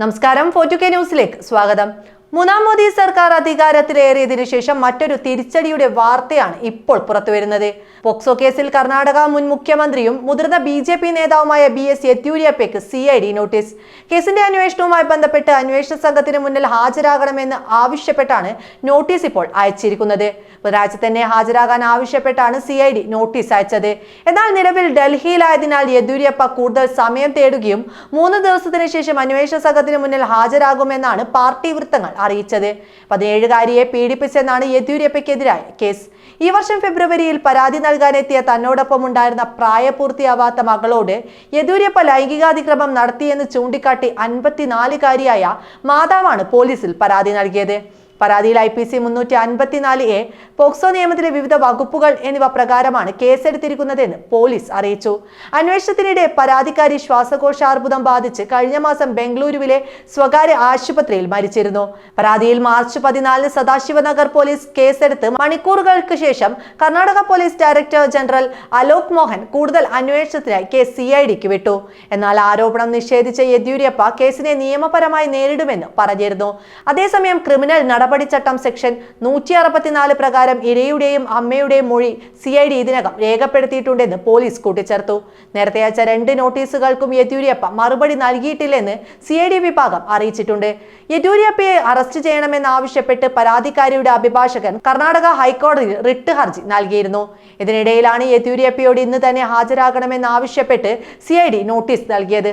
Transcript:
നമസ്കാരം ഫോർട്ടു കെ ന്യൂസിലേക്ക് സ്വാഗതം. മൂന്നാം മോദി സർക്കാർ അധികാരത്തിലേറിയതിനു ശേഷം മറ്റൊരു തിരിച്ചടിയുടെ വാർത്തയാണ് ഇപ്പോൾ പുറത്തുവരുന്നത്. പോക്സോ കേസിൽ കർണാടക മുൻ മുഖ്യമന്ത്രിയും മുതിർന്ന ബി ജെ പി നേതാവുമായ ബി എസ് യെത്യൂരിയപ്പയ്ക്ക് സി ഐ ഡി നോട്ടീസ്. കേസിന്റെ അന്വേഷണവുമായി ബന്ധപ്പെട്ട് അന്വേഷണ സംഘത്തിന് മുന്നിൽ ഹാജരാകണമെന്ന് ആവശ്യപ്പെട്ടാണ് നോട്ടീസ് ഇപ്പോൾ അയച്ചിരിക്കുന്നത്. ബുധനാഴ്ച തന്നെ ഹാജരാകാൻ ആവശ്യപ്പെട്ടാണ് സി ഐ ഡി നോട്ടീസ് അയച്ചത്. എന്നാൽ നിലവിൽ ഡൽഹിയിലായതിനാൽ യെദ്യൂരിയപ്പ കൂടുതൽ സമയം തേടുകയും മൂന്ന് ദിവസത്തിന് ശേഷം അന്വേഷണ സംഘത്തിന് മുന്നിൽ ഹാജരാകുമെന്നാണ് പാർട്ടി വൃത്തങ്ങൾ അറിയിച്ചത്. പതിനേഴുകാരിയെ പീഡിപ്പിച്ചെന്നാണ് യെദ്യൂരപ്പയ്ക്കെതിരായ കേസ്. ഈ വർഷം ഫെബ്രുവരിയിൽ പരാതി നൽകാനെത്തിയ തന്നോടൊപ്പം ഉണ്ടായിരുന്ന പ്രായപൂർത്തിയാവാത്ത മകളോട് യെദ്യൂരപ്പ ലൈംഗികാതിക്രമം നടത്തിയെന്ന് ചൂണ്ടിക്കാട്ടി അൻപത്തിനാലുകാരിയായ മാതാവാണ് പോലീസിൽ പരാതി നൽകിയത്. പരാതിയിൽ ഐ പി സി മുന്നൂറ്റി അൻപത്തിനാല് എ പോക്സോ നിയമത്തിലെ വിവിധ വകുപ്പുകൾ എന്നിവ പ്രകാരമാണ് കേസെടുത്തിരിക്കുന്നതെന്ന് പോലീസ് അറിയിച്ചു. അന്വേഷണത്തിനിടെ പരാതിക്കാരി ശ്വാസകോശാർബുദം ബാധിച്ച് കഴിഞ്ഞ മാസം ബംഗളൂരുവിലെ സ്വകാര്യ ആശുപത്രിയിൽ മരിച്ചിരുന്നു. പരാതിയിൽ മാർച്ച് പതിനാലിന് സദാശിവനഗർ പോലീസ് കേസെടുത്ത് മണിക്കൂറുകൾക്ക് ശേഷം Karnataka police director general Alok Mohan കൂടുതൽ അന്വേഷണത്തിനായി കേസ് സി ഐ ഡിക്ക് വിട്ടു. എന്നാൽ ആരോപണം നിഷേധിച്ച യെദ്യൂരപ്പ കേസിനെ നിയമപരമായി നേരിടുമെന്ന് പറഞ്ഞിരുന്നു. അതേസമയം ക്രിമിനൽ നടപടിച്ചട്ടം സെക്ഷൻ നൂറ്റി അറുപത്തിനാല് പ്രകാരം ഇരയുടെയും അമ്മയുടെയും മൊഴി സി ഐ ഡി ഇതിനകം രേഖപ്പെടുത്തിയിട്ടുണ്ടെന്ന് പോലീസ് കൂട്ടിച്ചേർത്തു. നേരത്തെ അയച്ച രണ്ട് നോട്ടീസുകൾക്കും യെദ്യൂരപ്പ മറുപടി നൽകിയിട്ടില്ലെന്ന് സി ഐ ഡി വിഭാഗം അറിയിച്ചിട്ടുണ്ട്. യെദ്യൂരപ്പയെ അറസ്റ്റ് ചെയ്യണമെന്നാവശ്യപ്പെട്ട് പരാതിക്കാരിയുടെ അഭിഭാഷകൻ കർണാടക ഹൈക്കോടതിയിൽ റിട്ട് ഹർജി നൽകിയിരുന്നു. ഇതിനിടയിലാണ് യെദ്യൂരപ്പയോട് ഇന്ന് തന്നെ ഹാജരാകണമെന്നാവശ്യപ്പെട്ട് സി ഐ ഡി നോട്ടീസ് നൽകിയത്.